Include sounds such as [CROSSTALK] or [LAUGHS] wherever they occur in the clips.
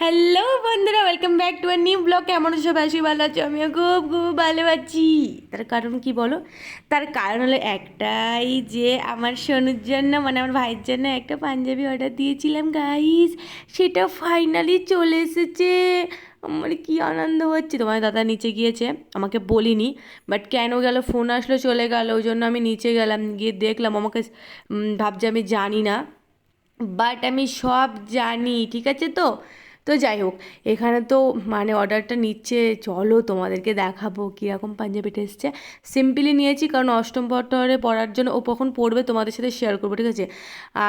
Hello বন্ধুরা welcome back to our new blog কেমন আছো সবাই? আছি ভালো আছো। আমিও খুব খুব ভালো আছি। তার কারণ কি বলো? তার কারণ হলো একটাই যে আমার সোনুর জন্য মানে আমার ভাইয়ের জন্য একটা পাঞ্জাবি অর্ডার দিয়েছিলাম গাইস সেটা ফাইনালি চলে এসেছে। আমার কি আনন্দ হচ্ছে। তোমার দাদা নিচে গিয়েছে, আমাকে বলিনি বাট কেন গেল ফোন আসলো, চলে গেল, ওই জন্য আমি নিচে গেলাম, গিয়ে দেখলাম, আমাকে ভাবছে আমি জানি না। বাট আমি সব জানি, ঠিক আছে তো? তো যাই হোক, এখানে তো মানে অর্ডারটা নিচ্ছে, চলো তোমাদেরকে দেখাবো কীরকম পাঞ্জাবিটা এসছে। সিম্পলি নিয়েছি কারণ অষ্টম পটরে পরার জন্য ও কখন পড়বে তোমাদের সাথে শেয়ার করব, ঠিক আছে?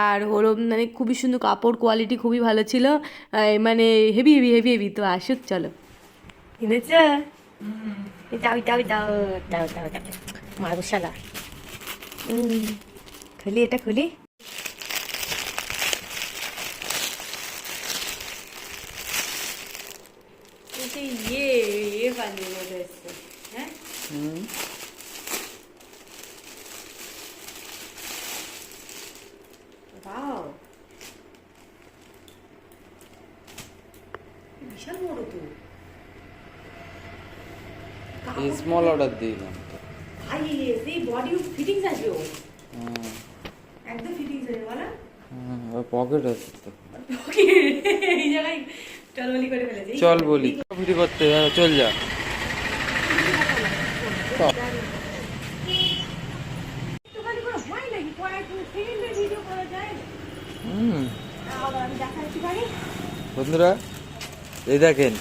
আর হলো মানে খুবই সুন্দর কাপড় কোয়ালিটি খুবই ভালো ছিল। মানে হেভি হেভি হেভি হেভি তো আসুক চলো। কিনেছ খুলি, এটা খুলি। মতো এসছে হ্যাঁ Wow. বিশাল বড় তো। স্মল অর্ডার দিলাম ভাই সেই বডি ফিটিংস আছে ও। একদম ফিটিংস আছে বলা। পকেট আছে তো। এই জায়গায় টলবলি করে ফেলেছে। চল বলি। ভিডিও করতে হ্যাঁ, চল যা। বন্ধুরা এই দেখেন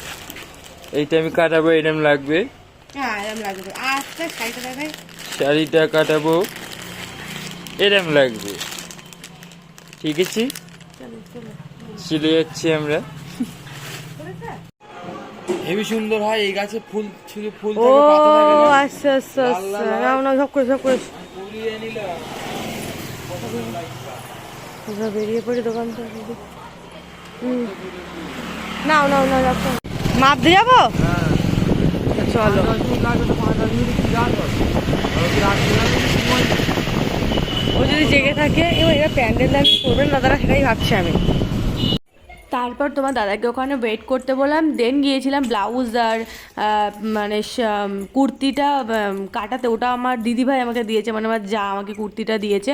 এইটা আমি কাটাবো এরম লাগবে। হ্যাঁ লাগবে। শাড়িটা কাটাবো এরম লাগবে। ঠিক আছে? চলো যাচ্ছি আমরা। হেবি সুন্দর হয় এই গাছে ফুল শুধু ফুল ও আচ্ছা আচ্ছা আচ্ছা। নাও নাও সব করে সব করে। আমরা বেরিয়ে পড়ি দোকান থেকে। নাও নাও নাও রাখো। মাপ দিয়ে যাব চলো। ও যদি জেগে থাকে এবার এবার প্যান্ডেল দাবি করবেন না তারা সেটাই ভাবছি আমি। তারপর তোমার দাদাকে ওখানে ওয়েট করতে বললাম দেন গিয়েছিলাম ব্লাউজ আর মানে কুর্তিটা কাটাতে। ওটা আমার দিদিভাই আমাকে দিয়েছে মানে আমার যা আমাকে কুর্তিটা দিয়েছে।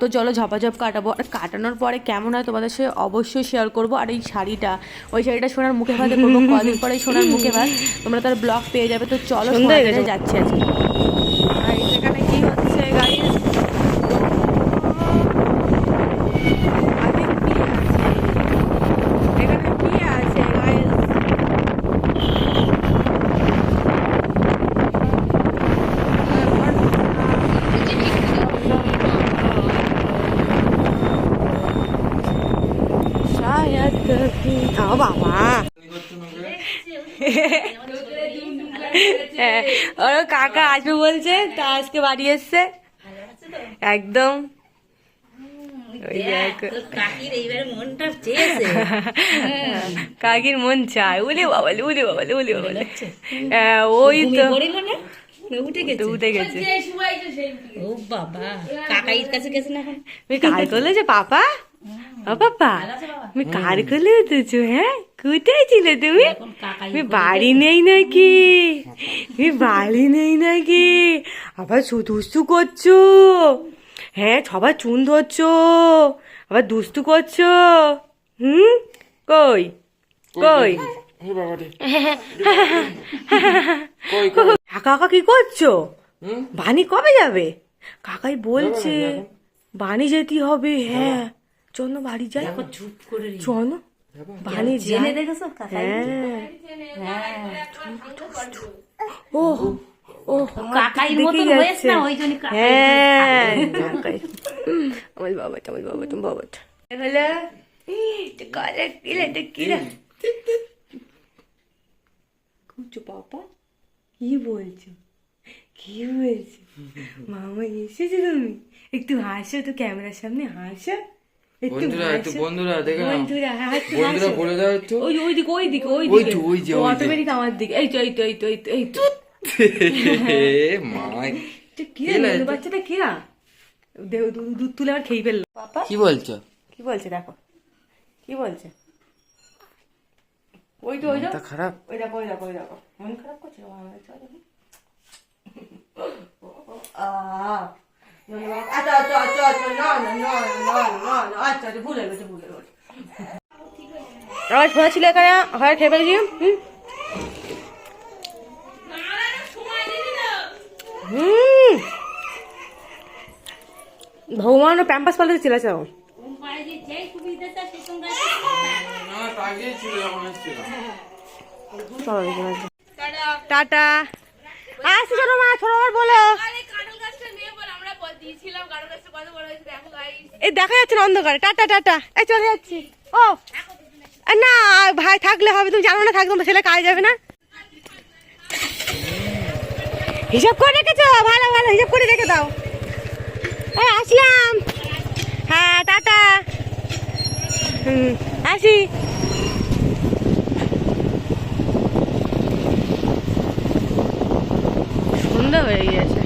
তো চলো ঝপাঝপ কাটাবো। আর কাটানোর পরে কেমন হয় তোমাদের সাথে অবশ্যই শেয়ার করব। আর এই শাড়িটা ওই শাড়িটা সোনার মুখে ভাতে করব। কদিন পরে সোনার মুখে ভাত। তোমরা তার ব্লগ পেয়ে যাবে। তো চলো সোনার যাচ্ছে আজকে আর এখানে কি হচ্ছে গাড়ি এখানে কি আছে গাইস শায়দ কभी ও বাবা হ্যাঁ, [LAUGHS] ওর কাকা আসবে বলছে তা আজকে বাড়ি এসছে। একদম। [LAUGHS] কাকির মন চায়। উলে বাবালে উলে বাবালে উলে বাবালে হ্যাঁ, ওই তো। পড়িল উঠে গেছে। উঠে গেছে। ও বাবা কাকাইর কাছে গেছে না কার করলে যে পাপা ও তুমি কার উঠেছো হ্যাঁ? কোথায় ছিলে তুমি? তুমি বাড়ি নেই নাকি? তুমি বাড়ি নেই নাকি? আবার দুস্তু করছ? হ্যাঁ সবার চুন ধরছো। আবার দুস্তু করছ? হুম? কই? কই? হে বাবা রে কই কই? কাকা কাকা কি করছ? হুম? বানি কবে যাবে? কাকাই বলছে বানি যেতে হবে হ্যাঁ। বাড়ি যাই চুপ করে জেনে দেখেছ? কাকাই হ্যাঁ। ও ও মতন হয়েছে না? ওই জন্য কাকাই হ্যাঁ কাকাই। আমার বাবা আমার বাবা তুমি বাবা হলো কালে কিলে। কিলে কুচু পাপা কি বলছো? কি বলছো? মামা এসেছ তুমি? একটু হাসো তো ক্যামেরার সামনে হাসো। বন্ধুরা একটু বন্ধুরা দেখে নাও। বন্ধুরা একটু বন্ধুরা হাসো বলে দাও একটু। ওই ওই দিকে ওই দিকে ওই ওই দিকে। ওই যে, অটোমেটিক আমার দিকে। এই তো এই তো এই তো এই তো এই তো। মা এটা কি বাচ্চাটা কি রা? দে- দু- দুধ তুলে আবার খেয়ে ফেলল। পাপা কি বলছো? কি বলছে দেখো। কি বলছে? ওই তো ওই তো। খারাপ? ওই দেখো ওই দেখো ওই দেখো। মন খারাপ করছে? আমার চল। দেখি। আহ, আচ্ছা আচ্ছা আচ্ছা আচ্ছা না না না না না না আচ্ছা আচ্ছা ভুলে গেছে ভুলে গেছে আমার শোনা ছিল এখানে? হয় খেয়ে ফেলেছি হুম? হুম? ভগবান প্যাম্পাস পাল্টে আসে টাটা। আসি ছোট মা ছোট বলো। এই দেখা যাচ্ছে না অন্ধকারে। টাটা টাটা এই চলে যাচ্ছি। ও। না ভাই থাকলে হবে, তুমি জানো না থাকবে তোমার ছেলে কাজ যাবে না। হিসাব করে রেখেছো? ভালো ভালো, হিসাব করে রেখে দাও। এই আসলাম। হ্যাঁ টাটা হুম, আসি। সন্ধ্যা হয়ে গিয়েছে।